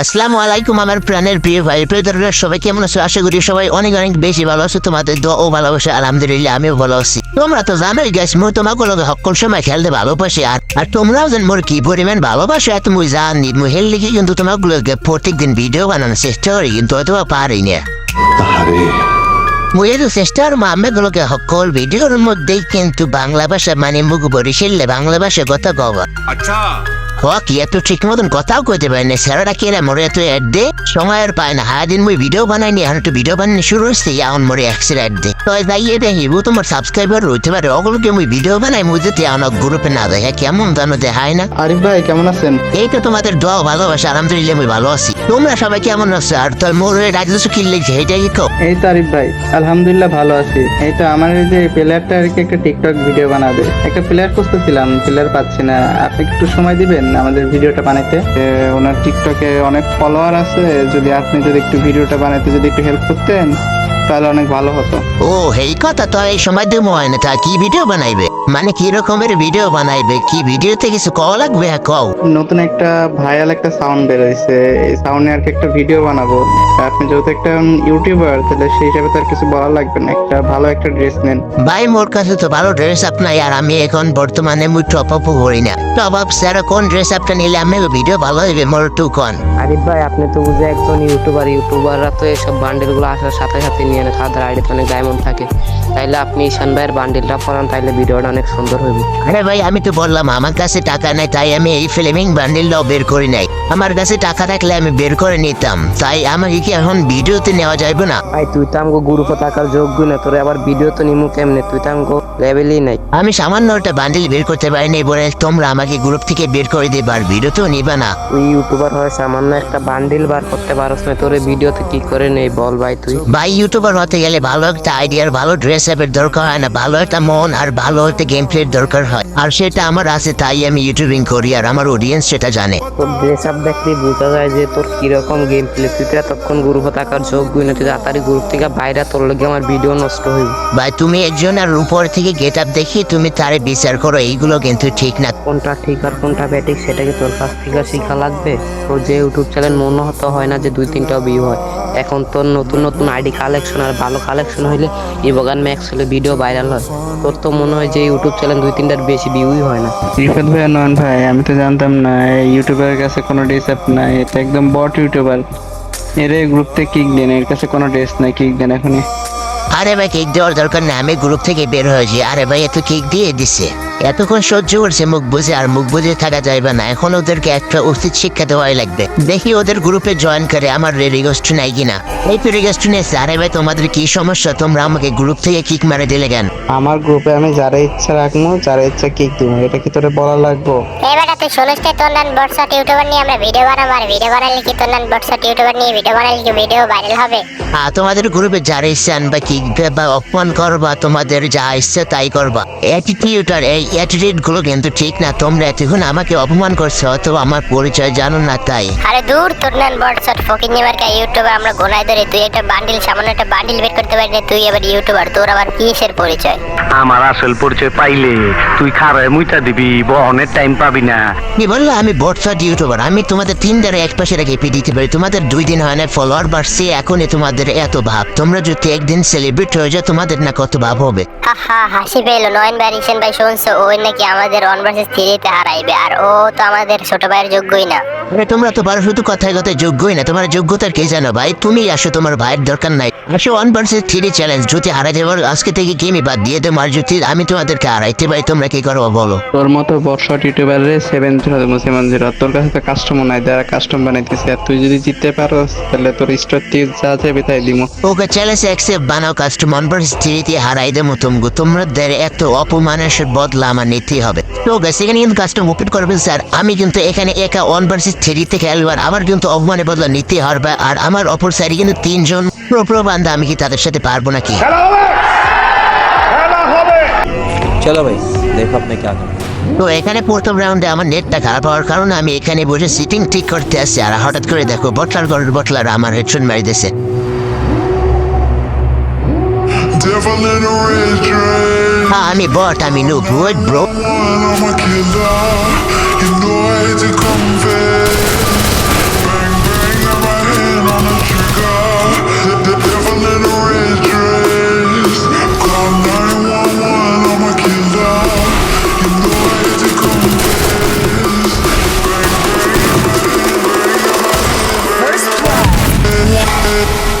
আসসালামু আলাইকুম আমার প্রাণের প্রিয় ভাই প্রিয় দর্শকরা সবাই কেমন আছো? আশা করি সবাই অনেক অনেক বেশি ভালো আছো। তোমাদের দোয়া ও ভালোবাসা আলহামদুলিল্লাহ আমিও ভালো আছি। তোমরা তো জানোই গাছ মই তোমাকে লগে সকল সময় খেলতে ভালোবাসি আর আর তোমরাও যেন মোর কি পরিমাণ ভালোবাসো এত মুই জানি। মুই হেল লিখে কিন্তু তোমাকে লগে প্রত্যেকদিন ভিডিও বানানোর চেষ্টা করি কিন্তু হয়তো বা পারি না। আরে। মুই তো চেষ্টার মামেগুলোকে সকল ভিডিওর মধ্যেই কিন্তু বাংলা ভাষা মানে মুখ বরিশালে বাংলা ভাষা কথা কবা। আচ্ছা। হ কি এত ঠিক মতন কথাও কইতে পারে না। স্যাররা কি মরে এত অ্যাড দে? সময় আর পায় না। হারা দিন মুই ভিডিও বানাইনি এখন একটু ভিডিও বানানি শুরু হচ্ছে এখন মরে একশো অ্যাড দে। তো এ দেখি ও তোমার সাবস্ক্রাইবার হইতে পারে। ওগুলোকে মুই ভিডিও বানাই মুই যদি অনেক গ্রুপে না দেখে কেমন জানো দেখায় না? আরিফ ভাই কেমন আছেন? এই তো তোমাদের দোয়া ভালোবাসা আলহামদুলিল্লাহ মুই ভালো আছি। তোমরা সবাই কেমন আছো? আর তোর মোর রাজস্ব কি লিখছে এটাই কি কও? এই তো আরিফ ভাই আলহামদুলিল্লাহ ভালো আছি। এই তো আমার এই যে প্লেয়ারটা আর কি একটা টিকটক ভিডিও বানাবে। একটা প্লেয়ার খুঁজতেছিলাম প্লেয়ার পাচ্ছি না। আপনি একটু সময় দিবেন? আমাদের ভিডিওটা বানাইতে। ওনার টিকটকে অনেক ফলোয়ার আছে। যদি আপনি যদি একটু ভিডিওটা বানাইতে যদি একটু হেল্প করতেন তাহলে অনেক ভালো হতো। ও এই কথা তো এই সময় দেবো হয় না তা কি ভিডিও বানাইবে? মানে কি রকমের ভিডিও বানাইবে? কি ভিডিওতে কিছু কওয়া লাগবে হ্যাঁ কও? নতুন একটা ভাইরাল একটা সাউন্ড বের হয়েছে এই সাউন্ডে আর কি একটা ভিডিও বানাবো। তা আপনি যেহেতু একটা ইউটিউবার তাহলে সেই হিসাবে তো আর কিছু বলা লাগবে না। একটা ভালো একটা ড্রেস নেন। ভাই মোর কাছে তো ভালো ড্রেস আপ নাই আর আমি এখন বর্তমানে মুই টপ আপ করি না। টপ আপ স্যার কোন ড্রেস আপটা নিলে আমি ভিডিও ভালো হইবে মোর টু কোন। আরিফ ভাই আপনি তো বুঝে একজন ইউটিউবার ইউটিউবাররা তো এসব বান্ডেলগুলো আসার সাথে সাথে নিয়ে নেয় খাদার আইডিতে অনেক ডায়মন্ড থাকে। তাইলে আপনি ঈশান ভাইয়ের বান্ডিলটা পড়ান তাইলে ভিডিওটা অনেক সুন্দর হইবে। আরে ভাই আমি তো বললাম আমার কাছে টাকা নাই তাই আমি এই ফিল্মিং বান্ডিলটাও বের করি নাই। আমার কাছে টাকা থাকলে আমি বের করে নিতাম তাই আমাকে কি এখন ভিডিওতে নেওয়া যাবে না? ভাই তুই তো আমগো গ্রুপে থাকার যোগ্য না তোর আবার ভিডিও তো নিমু কেমনে? তুই তো আমগো লেভেলই নাই আমি সামান্য একটা বান্ডিল বের করতে পারিনি বলে তোমরা আমাকে গ্রুপ থেকে বের করে দিবে আর ভিডিও নিবা না। তুই ইউটিউবার হয়ে সামান্য একটা বান্ডিল বার করতে পারস না তোর ভিডিওতে কি করে নেই বল ভাই তুই? ভাই ইউটিউবার হতে গেলে ভালো একটা আইডিয়ার ভালো ড্রেস আপের দরকার হয় না ভালো একটা মন আর ভালো একটা গেম প্লের দরকার হয়। আর সেটা আমার আছে তাই আমি ইউটিউবিং করি আর আমার অডিয়েন্স সেটা জানে। তোর ড্রেস আপ দেখলেই বোঝা যায় যে তোর কীরকম গেম প্লে তুই তো এতক্ষণ গ্রুপে থাকার যোগ্য না তুই তাড়াতাড়ি গ্রুপ থেকে বাইরে তোর লগে আমার ভিডিও নষ্ট হইবে ভাই তুমি একজন আর উপর থেকে গেট আপ দেখি তুমি তারে বিচার করো এইগুলো কিন্তু ঠিক না। কোনটা ঠিক আর কোনটা ব্যাটিক সেটা কি তোর কাছ থেকে শিখা লাগবে। তোর যে ইউটিউব চ্যানেল মনে হতে হয় না যে দুই তিনটা ভিউ হয়। এখন তোর নতুন নতুন আইডি কালেকশন আর ভালো কালেকশন হইলে ইবগান ম্যাক্স হলে ভিডিও ভাইরাল হয়। তোর তো মনে হয় যে ইউটিউব চ্যানেল দুই তিনটার বেশি ভিউই হয় না। রিফাত ভাই নয়ন ভাই আমি তো জানতাম না এই ইউটিউবারের কাছে কোনো আপ নাই। এটা একদম বট ইউটিউবার এর গ্রুপ থেকে কিক দেন এর কাছে কোনো ড্রেস নাই কিক দেন এখনই। আরে ভাই কেক দেওয়ার দরকার না আমি গ্রুপ থেকে বের হয়েছি। আরে ভাই, এত কেক দিয়ে দিছে। এতক্ষণ সহ্য করছে মুখ বুঝে আর মুখ বুঝে থাকা যাইবে না। এখন ওদেরকে একটা উচিত শিক্ষা দেওয়াই লাগবে। দেখি ওদের গ্রুপে জয়েন করে আমার রিগোস্ট নাই কিনা। এই তো রিগোস্ট নিয়েছে। আরে ভাই তোমাদের কি সমস্যা? তোমরা আমাকে গ্রুপ থেকে কিক মারে দিলে কেন? আমার গ্রুপে আমি যারা ইচ্ছা রাখব যারা ইচ্ছা কিক দিব এটা কি তোরে বলা লাগবো? এই বেটা তুই শুনিস তো তোর নান বটসট ইউটিউবার নিয়ে আমরা ভিডিও বানাবো? আর ভিডিও বানালে কি তোর নান বটসট ইউটিউবার নিয়ে ভিডিও বানালে কি ভিডিও ভাইরাল হবে? আর তোমাদের গ্রুপে যারা ইচ্ছে আনবা কিক বা অপমান করবা তোমাদের যা ইচ্ছা তাই করবা। অ্যাটিটিউড আর এই অ্যাটিটিউডগুলো কিন্তু ঠিক না। তোমরা এতক্ষণ আমাকে অপমান করছ অথবা আমার পরিচয় জানো না তাই। আরে দূর তোর নান বটসট। ফকিং নিবার কা ইউটিউবার আমরা গোনায় ধরে তুই একটা বান্ডিল সামান্য একটা বান্ডিল বের করতে পারিস না তুই আবার ইউটিউবার তোর আবার কিসের পরিচয়? আমার আসল পরিচয় পাইলে তুই খারায় দিবি বহনের টাইম পাবি না। কি বলল? আমি বটসাট ইউটিউবার আমি তোমাদের তিন দ্বারা এক পাশে রেখে পি দিতে পারি। তোমাদের দুই দিন হয় না ফলোয়ার বাড়ছে এখনই তোমাদের এত ভাব। তোমরা যদি একদিন সেলিব্রেট হয়ে যায় তোমাদের না কত ভাব হবে। হা হা হাসি পেল। নয়ন ভাই রিসেন ভাই শুনছো? ওই নাকি আমাদের ওয়ান ভার্সেস থ্রিতে হারাইবে, আর ও তো আমাদের ছোট ভাইয়ের যোগ্যই না। আরে তোমরা তো পারো শুধু কথায় কথায় যোগ্যই না তোমার যোগ্যতার কে জানো ভাই? তুমি আসো তোমার ভাইয়ের দরকার নাই। আসো ওয়ান ভার্সেস থ্রি চ্যালেঞ্জ যদি হারাই যাবার আজকে থেকে গেমই বাদ দিয়ে দেবো আর যদি আমি তোমাদেরকে হারাইতে পারি তোমরা কি করব বলো? তোর মতো বর্ষট ইউটিউবারে সেভেন জিরো সেভেন জিরো তোর কাছে তো কাস্টমার নাই যারা কাস্টম বানাইতেছে আর তুই যদি জিততে পারো তাহলে তোর স্টোর থেকে যা যাবে তাই দিমো। ওকে চ্যালেঞ্জ অ্যাকসেপ্ট বানাও কাস্টম ওয়ান ভার্সেস থ্রিতে হারাই দেবো তুমি তোমাদের এত অপমানের বদলা আমার নিতেই হবে। তো গাছ এখানে কিন্তু কাস্টম ওপেন করবেন স্যার আমি কিন্তু এখানে একা ওয়ান ভার্সেস থ্রিতে খেলোয়াড় আমার কিন্তু অপমানের বদলা নিতে হারবে আর আমার অপর সাইডে কিন্তু তিনজন প্রো বান্ধা আমি কি তাদের সাথে পারব নাকি? চলো ভাই তো এখানে প্রথম রাউন্ডে আমার নেটটা খারাপ হওয়ার কারণে আমি এখানে বসে সিটিং ঠিক করতে আসছি। আর হঠাৎ করে দেখো বটলার গড়ের বটলার আমার হেডফোন মারি দিয়েছে। হ্যাঁ, আমি বট আমি নুব ওয়েট ব্রো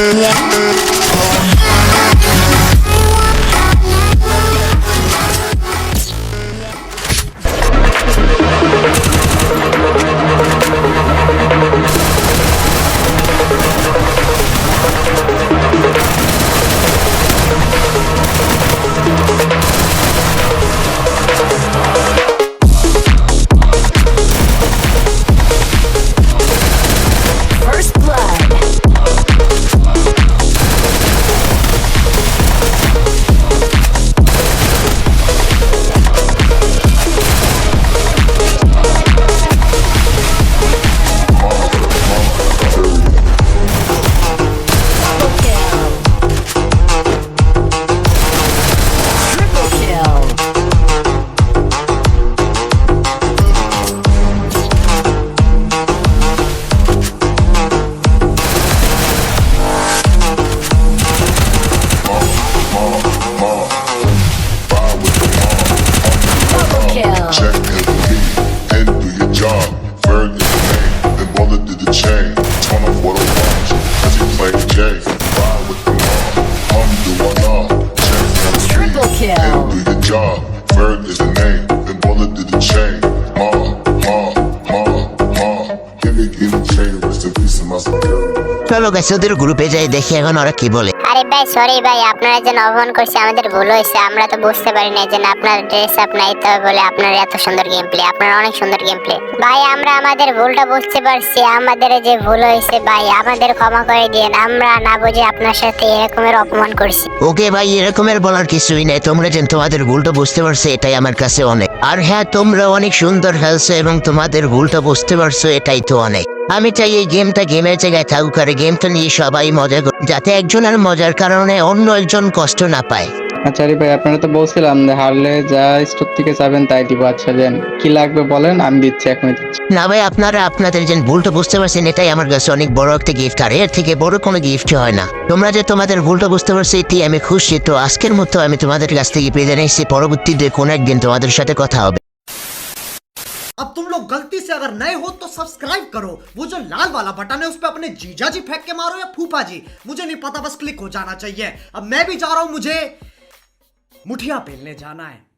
Yeah. চলো গেছে ওদের গ্রুপে যাই দেখি এখন ওরা কি বলে। আরে ভাই সরি ভাই আপনারা যেন অপমান করছে আমাদের ভুল হয়েছে আমরা তো বুঝতে পারি না যে আপনার ড্রেস আপ নাইতে হবে বলে আপনার এত সুন্দর গেম প্লে আপনার অনেক সুন্দর গেম প্লে ভাই আমরা আমাদের ভুলটা বুঝতে পারছি আমাদের যে ভুল হয়েছে ভাই আমাদের ক্ষমা করে দিন আমরা না বুঝে আপনার সাথে এরকমের অপমান করছি। ওকে ভাই এরকমের বলার কিছুই নেই তোমরা যেন তোমাদের ভুলটা বুঝতে পারছ এটাই আমার কাছে অনেক। আর হ্যাঁ তোমরা অনেক সুন্দর খেলছো এবং তোমাদের ভুলটা বুঝতে পারছ, এটাই তো অনেক। আমি চাই এই গেমটা গেমের জায়গায় থাকুক আর গেমটা নিয়ে সবাই মজা যাতে একজনের মজার কারণে অন্য একজন কষ্ট না পায়। আচ্ছা আরে ভাই আপনারা তো বলছিলাম যে হারলে যা স্টোর থেকে চাবেন তাই দিব আচ্ছা দেন কি লাগবে বলেন আমি দিচ্ছি এখনই দিচ্ছি না ভাই আপনারা আপনাদের যে ভুলটা বুঝতে পারছেন এটাই আমার কাছে অনেক বড় একটা গিফট আর এর থেকে বড় কোনো গিফট হয় না তোমরা যে তোমাদের ভুলটা বুঝতে পারছো এটি আমি খুশি তো আজকের মতো আমি তোমাদের কাছ থেকে পেয়ে নিচ্ছি পরবর্তীতে কোনো একদিন তোমাদের সাথে কথা হবে अब तुम लोग गलती से अगर नए हो तो सब्सक्राइब करो वो जो लाल वाला बटन है उस पर अपने जीजा जी फेंक के मारो या फूफा जी मुझे नहीं पता बस क्लिक हो जाना चाहिए अब मैं भी जा रहा हूं मुझे मुठिया पहनने जाना है।